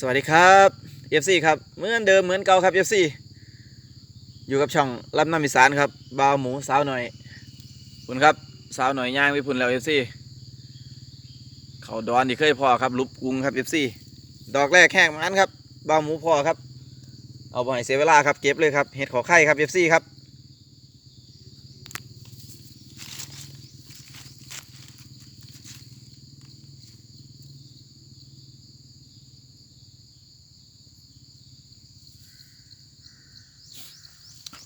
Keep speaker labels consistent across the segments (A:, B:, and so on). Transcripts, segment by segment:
A: สวัสดีครับ FC ครับเหมือนเดิมเหมือนเก่าครับ FC อยู่กับช่องรับน้ำอีสานครับบาวหมูสาวหน่อยคุณครับสาวหน่อยย่างไปพุ่นแล้ว FC เขาดอนที่เคยพอครับลุบกรุงครับ FC ดอกแรกแข้งมันครับบาวหมูพอครับ เอาไปให้เสียเวลาครับเก็บเลยครับเห็ดขอไข่ครับ FC ครับ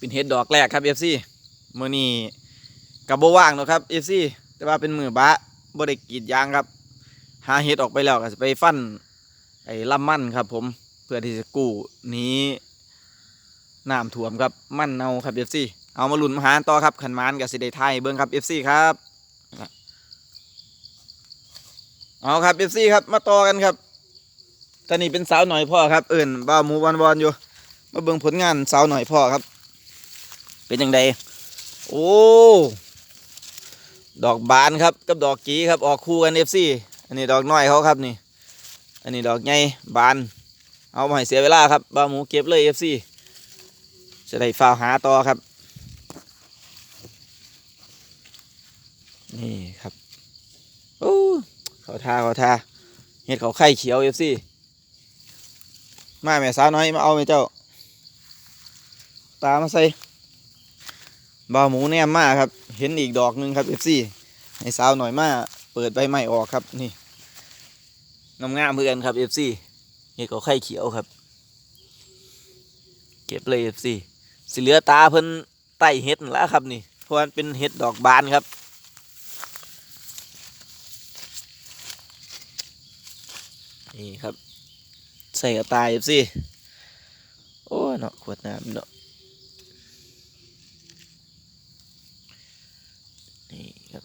A: เป็นเห็ดดอกแรกครับ FC มือนี้กับโบว่างเนาะครับ FC แต่ว่าเป็นมือบะบ่ได้กรีดยางครับ หาเห็ดออกไปแล้วก็จะไปฟันไอ้ลำมั่นครับ ผมเพื่อที่จะกู้นี้น้ำท่วมครับมั่นเนาครับ FC เอามาลุ้นมาหาต่อครับขันมานกับสิได้ไทยเบิ้งครับ FC ครับเอาครับ FC ครับ มาต่อกันครับตอนนี้เป็นสาวหน่อยพ่อครับเอิ่นบ้าวหมูวันวอนอยู่ มาเบิ่งผลงานสาวหน่อยพ่อครับ เป็นยังไงโอ้ดอกบานครับกับดอกกีครับออกคู่กันเอฟซีอันนี้ดอกน้อยเขาครับนี่ อันนี้ดอกใหญ่บาน เอามาให้เสียเวลาครับบ้าหมูเก็บเลยเอฟซีจะได้ฝ้าวหาต่อครับ นี่ครับโอ้เขาทาเขาทาเห็ดเขาไข่เขียวเอฟซีมาแม่สาวน้อยมาเอาไหมเจ้า ตามมาใส่ บาวหมูแนมมากครับ เห็นอีกดอกหนึงครับเอฟซีให้สาวหน่อยมากเปิดใบไม้ออกครับนี่งามงามเหมือนกันครับเอฟซีเห็ดเขาไข่เขียวครับ เก็บเลยเอฟซีสิเหลือตาเพิ่นไต่เห็ดแล้วครับนี่เพราะมันเป็นเห็ดดอกบานครับนี่ครับ ใส่กระต่ายเอฟซีโอ้เนาะขวดน้ำเนาะ นี่ครับ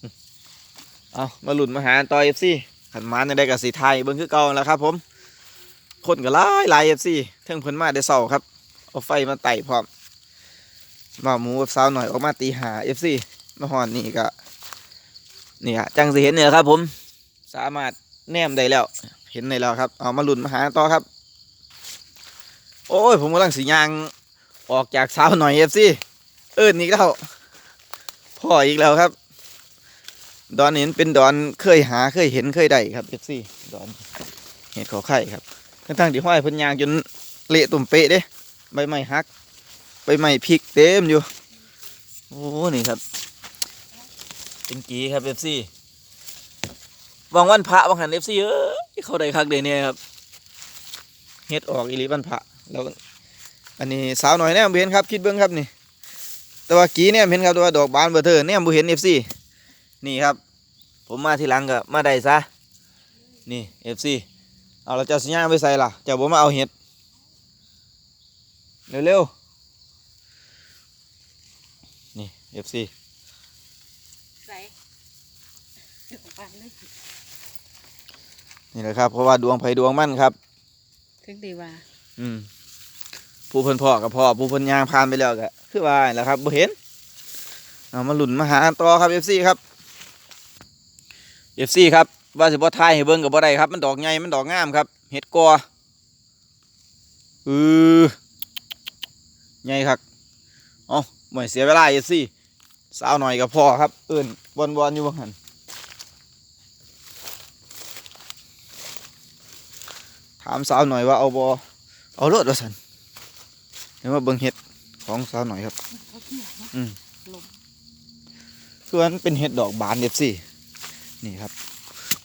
A: อืม เอามาหลุนมาหาต่อเอฟซีขันมานได้กับสีไทยเบิ้งคือเก่าแล้วครับ ผม คนก็หลายหลายเอฟซีเทิงเพิ่นมาได้เสาครับ เอาไฟมาไต่พร้อมมาหมูกับสาวหน่อยออกมาตีหาเอฟซีมาหอนนี่ก็นี่ฮะจังสิเห็นเนี่ยครับ ผม สามารถแนมได้แล้ว เห็นได้แล้วครับ เอามาหลุนมาหาต่อครับ โอ้ยผมกำลังสียางออกจากสาวหน่อยเอฟซีเอิ้นอีกแล้วพ่ออีกแล้วครับ ดอนนี้เป็นดอนเคยหาเคยเห็นเคยได้ครับเอฟซีดอนเห็ดขอไข่ครับทั้งๆที่ห้อยพิ่นยางจนเละตุ่มเปะเด้ใบไม้หักใบไม้พริกเต็มอยู่โอ้นี่ครับ เป็นกีครับเอฟซีวางวันพระวางหันเอฟซีเอ้ยเขาได้คักเดเนี่ยครับเฮ็ดออกอีหลีวันพระแล้วอันนี้สาวหน่อยแน่เห็นครับ คิดเบิ้งครับนี่ แต่ว่ากีเนี่ยเห็นครับแต่ว่าดอกบานเบอร์เธอเนี่ยบุเห็นเอฟซี นี่ครับ ผมมาทีหลังก็มาได้ซะ นี่เอฟซีเอาเราจะเอาสัญญาณไปใส่ล่ะเจะผมมาเอาเห็ด เร็วๆ นี่เอฟซี
B: ใส่ไปเลย
A: นี่แหละครับ เพราะว่าดวงไผดวงมั่นครับ
B: ถึงดีว่า
A: อืมผู้เพิ่นพ่อกับพ่อผู้เพิ่นยางผ่านไปแล้วก็คือว่าแหละครับบ่เห็นเอามาหลุนมาหาต่อครับ FC ครับ FC ครับว่าสิบ่ทายให้เบิ่งก็บ่ได้ครับ มันดอกใหญ่มันดอกงามครับเห็ดกออือใหญ่ครับเอาบ่ให้เสียเวลา FC สาวหน่อยกับพ่อครับเอิ้นบอนๆอยู่บ่หั่นถามสาวหน่อยว่าเอาบ่เอารถว่าซั่นเดี๋ยวมาเบิ่งเห็ดของสาวหน่อยครับ อืม
B: ลม
A: คือมันเป็นเห็ดดอกบานเอฟซี นี่ครับ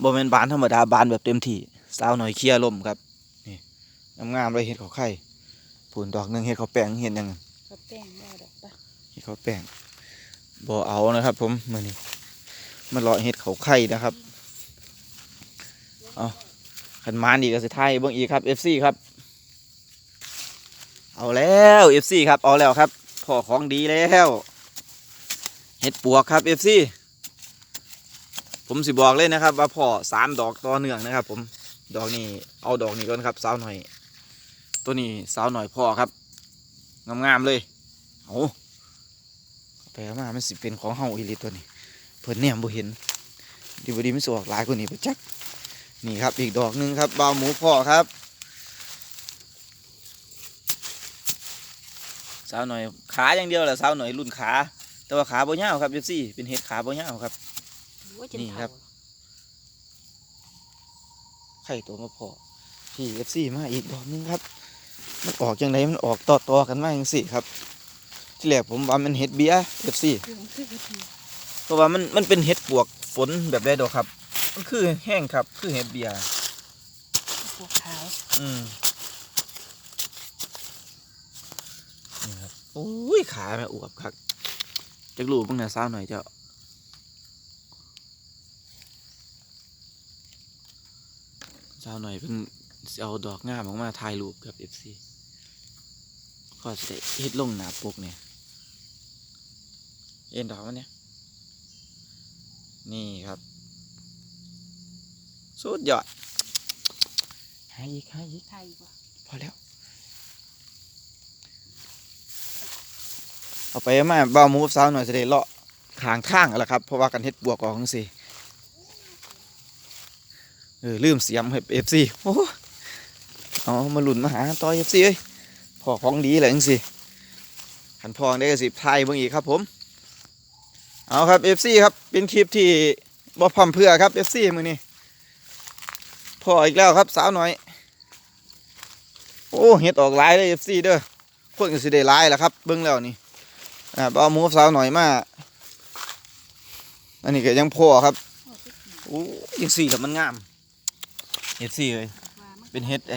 A: บ่แม่นบานธรรมดาบานแบบเต็มที่สาวหน่อยเคลียร์ลมครับนี่งามๆเลยเห็ดเขาไข่ผุนดอกหนึงเห็ดเขาแป้งเห็ดหยัง
B: เขาแป้งได้ดอกปะ
A: เห็ดเขาแป้งบ่เอานะครับ ผมมื้อนี้มาเลาะเห็ดเขาไข่นะครับเอาขันมานอีกก็สิทายเบิ่งอีกครับ FC ครับ เอาแล้ว FC ครับเอาแล้วครับพอของดีแล้วเห็ดปวกครับ FC ผมสิบอกเลยนะครับ ว่าพ่อสามดอกต่อเนื่องนะครับ ผมดอกนี้เอาดอกนี้ก่อนครับสาวหน่อย ตัวนี้สาวหน่อยพ่อครับงามๆเลยเอาไปเอามามันสิเป็นของเฮาอีลีตัวนี้ เพิ่นเนี่ยบ่เห็นดีบดีมันสิออกหลายกว่านี้บ่จักนี่ครับอีกดอกหนึ่งครับบาวหมูพ่อครับสาวหน่อยขาอย่างเดียวแหละสาวหน่อยรุ่นขา แต่ว่าขาบ่ยาวครับเอฟซีเป็นเห็ดขาบ่ยาวครับ นี่
B: เฒ่า
A: ครับ ไข่ตัวมาพอพี่เอฟซีมาอีกดอกหนึงครับ มันออกยังไงมันออกต่อต่อๆกันมาอย่างสี่ครับ ที่แรกผมว่ามันเห็ดเบียเอฟซี
B: เครื่องคือเฮ็ดเบียร์
A: เพราะว่ามันมันเป็นเห็ดปวกฝนแบบได้ดอกครับ มันคือแห้งครับ คือเห็ดเบีย
B: พวกขาว
A: อืมนี่ครับโอ้ยขาแม่อวบครับจักรูบ้างนะสาวหน่อยเจ้าาวหน่อยเป็นสิเอาดอกงามออกมาถ่ายรูปกับเอฟซีก็จะได้เฮ็ดลงหนาปกเนี่ยเอ็นดอกมันเนี่ย นี่ครับ สุดยอดหาอีกหาอีก
B: ไทยบ่
A: พอแล้ว เอาไปเอามาบ่าวหมูกับสาวหน่อยจะได้เลาะทางทางกันละครับ เพราะว่ากันเฮ็ดบวกออกจังซี่ เออลืมเสียมให้เอฟซีโอ้เอามาหลุนมาหาต่อเอฟซีเอ้ยพอของดีเลยจังซี่ขันพองได้กสิบไทยเบิ่งอีกครับผม เอาครับเอฟซีครับเป็นคลิปที่บ่พร่ำเพื่อครับเอฟซีมือนี้พออีกแล้วครับสาวหน่อย โอ้เห็ดออกหลายเลยเอฟซีเด้อคนก็สิได้หลายแหละครับ เบิ่งแล้วนี่อ่าบ่เอามูกับสาวหน่อยมาอันนี้ก็ยังพอครับ
B: โอ้ยั
A: งสี่กับมันงาม เห็ดสี่เลย เป็นเห็ดไอ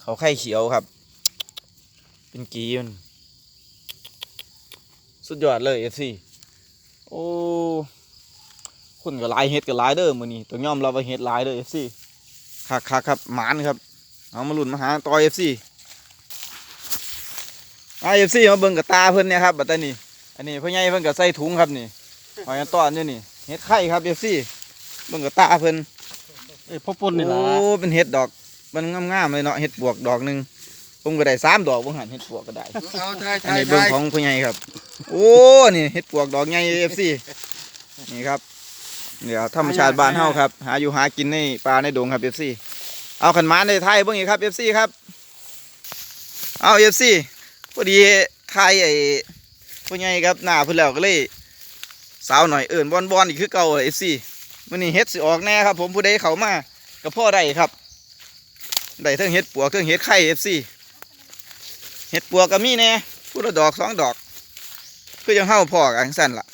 A: เขาไข่เขียวครับ เป็นกีมันสุดยอดเลยเอฟซีโอ้คนก็ลายเห็ดก็ลายเด้อมือนี้ต้องยอมรับว่าเห็ดลายเด้อเอฟซีคักคักครับหมานครับเอามาหลุนมาหาต่อเอฟซีไอาเอฟซีมาเบิ่งกับตาเพิ่นเนี่ยครับบัดนี้อันนี้พ่อใหญ่เพิ่นก็ใส่ถุงครับนี่หอยต้อนอยู่นี่เห็ดไข่ครับเอฟซีเบิ่งกับตาเพิ่น
C: อ้ยพ่อปุ่นนี่
A: โอ้
C: ล่ะ
A: เป็นเห็ดดอก มันงามๆเลยเนาะเห็ดบวกดอกหนึ่งผมก็ได้สามดอกผมหันเห็ดบวกก็ได้
D: เอาไทยไท
A: อัน
D: ย
A: นี้
D: ไท
A: เบิ่ง
D: ย
A: ของผู้ใหญ่ครับ โอ้นี่เห็ดบวกดอกใหญ่เอฟซีนี่ครับเดี๋ยวธรรมชาติบ้านเฮาครับ หาอยู่หากินในป่าในดงครับเอฟซีเอาขันหมาในไทยเบิ่งอีกครับเอฟซีครับ เอาเอฟซีพอดีไทยไอ้ผู้ใหญ่ครับหน้าเพิ่นแล้วก็เลย สาวหน่อยเอิ่นบอนบอนๆอีกคือเก่าเอฟซี มื้อนี้เฮ็ดสิออกแน่ครับ ผมผู้ใดเข้ามาก็พ่อได้ครับได้ทั้งเห็ดปัวกทั้งเห็ดไข่เอฟซีเห็ดปัวกก็มีแน่พูดละดอกสองดอกคือยังเฮาพอกันสั่นล่ะ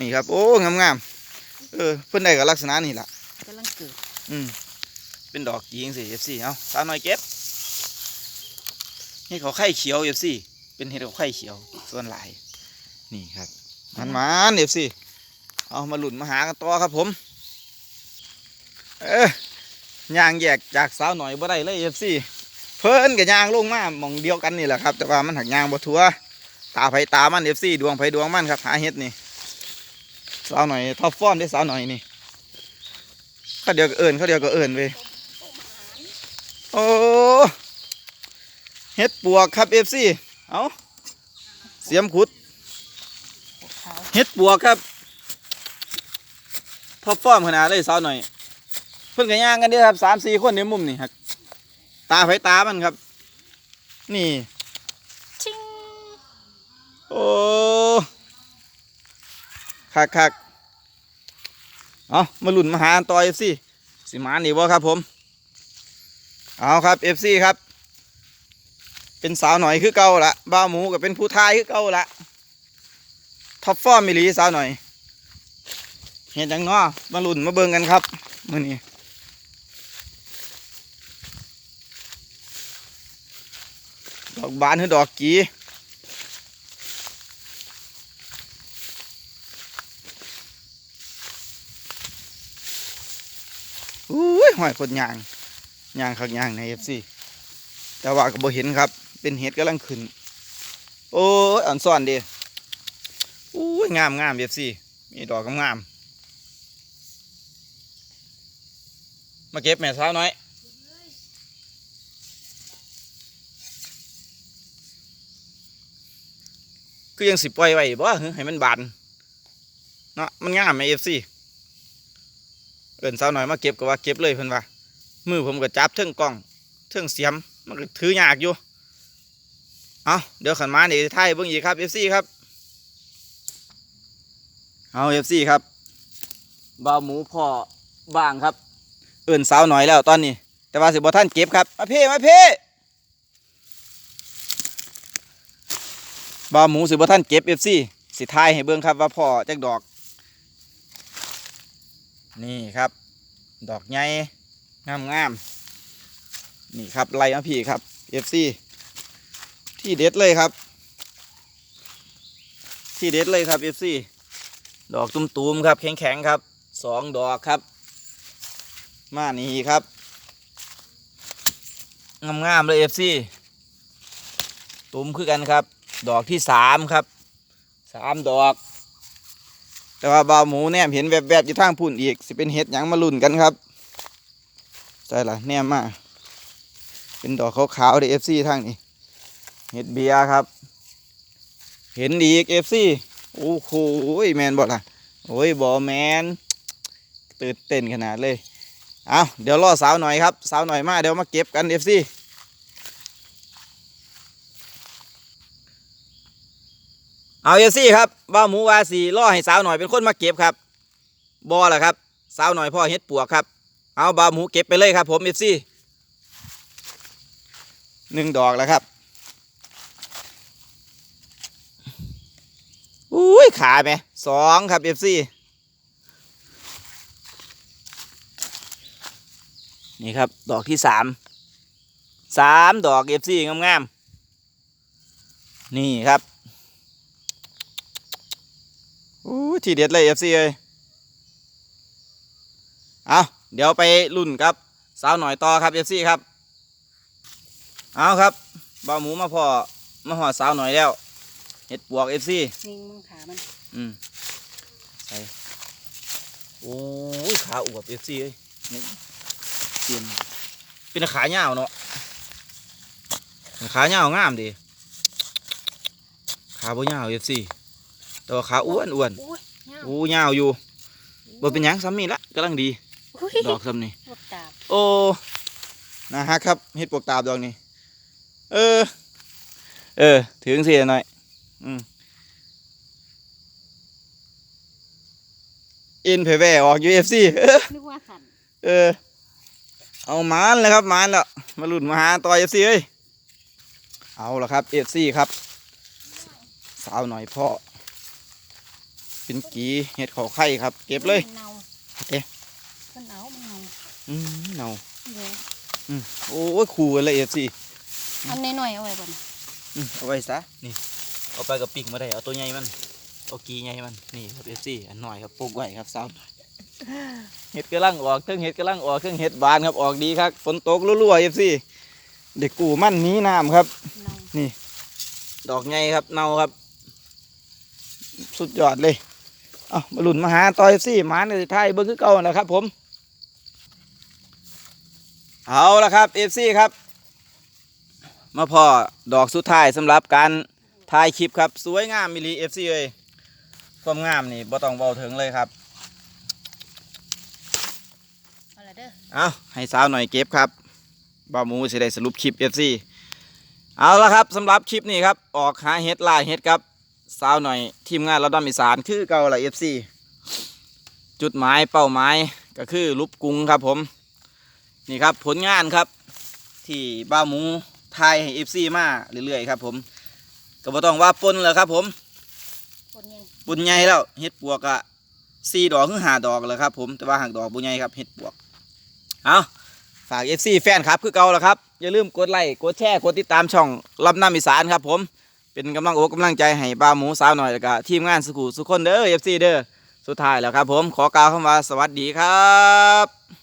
A: นี่ครับ โอ้งามๆเออเพิ่นได้กับลักษณะนี่ล่ะ
B: กำลังเกิด
A: อืมเป็นดอกยิงสิเอฟซีเอาสาวน้อยเก็บเห็ดเขาไข่เขียวเอฟซีเป็นเห็ดเขาไข่เขียวส่วนหลายนี่ครับมันมันเอฟซี เอามาหลุนมาหากันต่อครับผม เออยางแยกจากสาวหน่อยบ่ได้เลยเอฟซีเพิ่นกับยางลงมาหมองเดียวกันนี่แหละครับ แต่ว่ามันหักยางบ่ทัวตาไผตามันเอฟซีดวงไผดวงมันครับหาเฮ็ดนี่สาวหน่อยท็อปฟอนได้สาวหน่อยนี่เขาเดียวก็เอิญเขาเดียวก็เอิญเว้โอ้เฮ็ดปวกครับเอฟซีเอาเสียมขุดเฮ็ดปวกครับ ท็อปฟอร์มขนาดเลยสาวหน่อยเพิ่นก็ย่างกันเด้อครับสามสี่คนในมุมนี่ครับตาไผตามันครับ นี่
B: ชิง
A: โอ้คักคักเอามาลุ่นมาหาต่อเอฟซีสิมาหนีบ่ครับผม เอาครับเอฟซีครับ เป็นสาวหน่อยคือเก่าละบ้าวหมูก็เป็นผู้ทายคือเก่าละท็อปฟอร์มมิลีสาวหน่อย เห็นจังเนาะมาลุ่นมาเบิ่งกันครับมื้อนี้ดอกบานหรือดอกกีอุ้ยหอยคนยางยางข้างยางในเอฟซีแต่ว่าก็บ่เห็นครับ เป็นเห็ดกำลังขึ้น โอ้ยอ่อนซ่อนเดีอุ้ยงามงามเอฟซีมีดอกงาม มาเก็บแม่สาวน้อยคือยังสิปล่อยไว้บ่ให้มันบานเนาะมันงามไหมเอฟซีเอินสาวหน่อยมาเก็บก็ว่าเก็บเลยเพิ่นว่า มือผมก็จับเทิงกล้องเทิงเสียมมันก็ถือยากอยู่เอาเดี๋ยวขันมาเดี๋ยวถ่ายเบิ่งอีกครับ FC ครับเอา FC ครับบ่าวหมูพ่อบ้างครับ เอิ้นสาวหน่อยแล้วตอนนี้ แต่ว่าสิบ่ท่านเก็บครับมาเพ่มาเพ่บ่าหมูสิบ่ท่านเก็บ FC สิทายให้เบิ่งครับว่าพ่อจักดอก นี่ครับ ดอกใหญ่งามงามนี่ครับไล่มาพี่ครับ FC ที่เด็ดเลยครับ ที่เด็ดเลยครับ FC ดอกตุ้มๆครับแข็งๆครับสองดอกครับ มานี่ครับ งามๆเลย FC ตุ้มคือกันครับ ดอกที่สามครับสามดอก แต่ว่าบาวหมูแนมเห็นแวบๆอยู่ทางพุ่นอีกสิเป็นเห็ดหยังมาลุ่นกันครับใช่ละแนมมาเป็นดอกขาวๆเดเอฟซีทางนี้เห็ดเบียครับ เห็นอีกเอฟซีโอ้โหแมนบอล่ะโอ้ยบอแมนตื่นเต้นขนาดเลย เอาเดี๋ยวรอสาวหน่อยครับ สาวหน่อยมาเดี๋ยวมาเก็บกันเอฟซีเอาเอฟซีครับบ้าวหมูวาสีล่อให้สาวหน่อยเป็นคนมาเก็บครับบอล่ะครับ สาวหน่อยพ่อเฮ็ดปวกครับ เอาบ้าวหมูเก็บไปเลยครับ ผมเอฟซีหนึ่งดอกแล้วครับอุ้ยขาไหมสองครับเอฟซี นี่ครับ ดอกที่สามสามดอกเอฟซีงามๆนี่ครับอู้ทีเด็ดเลยเอฟซีเลยเอาเดี๋ยวไปรุ่นครับ สาวหน่อยต่อครับเอฟซีครับ เอาครับบ่าวหมูมาพอมาหอดสาวหน่อยแล้วเห็ดปวกเอฟซี
B: นิ่งมึงขามัน
A: อืมใส่โอ้ยขาอวบเอฟซีเอ้ย นี่เปลี่ยนเป็นขาเงาวเนาะขาเงาวงามดีขาบ่เงาวเอฟซีแต่ว่าขาอ้วนอ้วน
B: อุ้ยเงา
A: โอ้เงาวอยู่บ่เป็นหยังซ้ำนี่ละกำลังดี
B: อุ้ย
A: ดอกซ้ำนี่
B: พวกตาบ
A: โอ้นะฮะครับเห็ดปวกตาบดอกนี้เออ เออ ถึงสิหน่อย อืมอินเพแวออก UFC เออ
B: นึกว่าสัน
A: เออ เอามานเลยครับมานแล้วมาหลุดมาหาต่อ FC เอ้ยเอาละครับ FC ครับ สาวหน่อยพ่อเป็นกีเห็ดขอไข่ครับ เก็บเลย
B: มันเนา
A: เอ๊ะ
B: มันเนามันเนา
A: อืมเนา
B: เดี๋ยว
A: โอ้ยคู่กันเลย FC
B: อันน้อยๆเอาไว้บ่น
A: อืมเอาไว้ซะนี่เอาไปกับปิ่งมาได้เอาตัวใหญ่มันเอากีใหญ่มันนี่ครับเอฟซีอันหน่อยครับปลูกไว้ครับสาวหน่อย เห็ดกำลังออกเครื่องเห็ดกำลังออกเครื่องเห็ดบานครับออกดีครับฝนตกรั่วๆเอฟซีเด็กกูมั่นหนี้น้ำครับ
B: เนา
A: ดอกใหญ่ครับเนาครับ สุดยอดเลยเอามาหลุนมาหาต่อเอฟซีมาในไทยเบิ้งคือเก่านะครับ ผม เอาละครับเอฟซีครับ มาพอดอกสุดท้ายสำหรับการถ่ายคลิปครับ สวยงามมิลีเอฟซีเลยความงามนี่บ่ต้องเบาถึงเลยครับ
B: เอาละเด้อ
A: เอาให้สาวหน่อยเก็บครับบ่าวหมูสิได้สรุปคลิปเอฟซีเอาละครับสำหรับคลิปนี้ครับ ออกหาเห็ดล่าเห็ดครับสาวหน่อยทีมงานเราดำอีสานคือเก่าละเอฟซีจุดหมายเป้าหมายก็คือลุบกรุงครับผม นี่ครับผลงานครับ ที่บ้าวหมูไทยให้เอฟซีมาเรื่อยๆครับผมก็บ่ต้องว่าปนแล้วครับผม
B: คนใหญ่
A: ปุญใหญ่แล้วเห็ดปวกอะสี่ดอกคือห้าดอกแล้วครับผมแต่ว่าหางดอกปุญใหญ่ครับเห็ดปวก เอาฝากเอฟซีแฟนครับคือเก่าแล้วครับ อย่าลืมกดไลค์กดแชร์กดติดตามช่องลำน้ำอีสานครับ ผมเป็นกำลังอกกำลังใจให้บ้าหมูสาวหน่อยแล้วก็ทีมงานสุขุสุขคนเด้อเอฟซีเด้อสุดท้ายแล้วครับ ผมขอกล่าวคำว่าสวัสดีครับ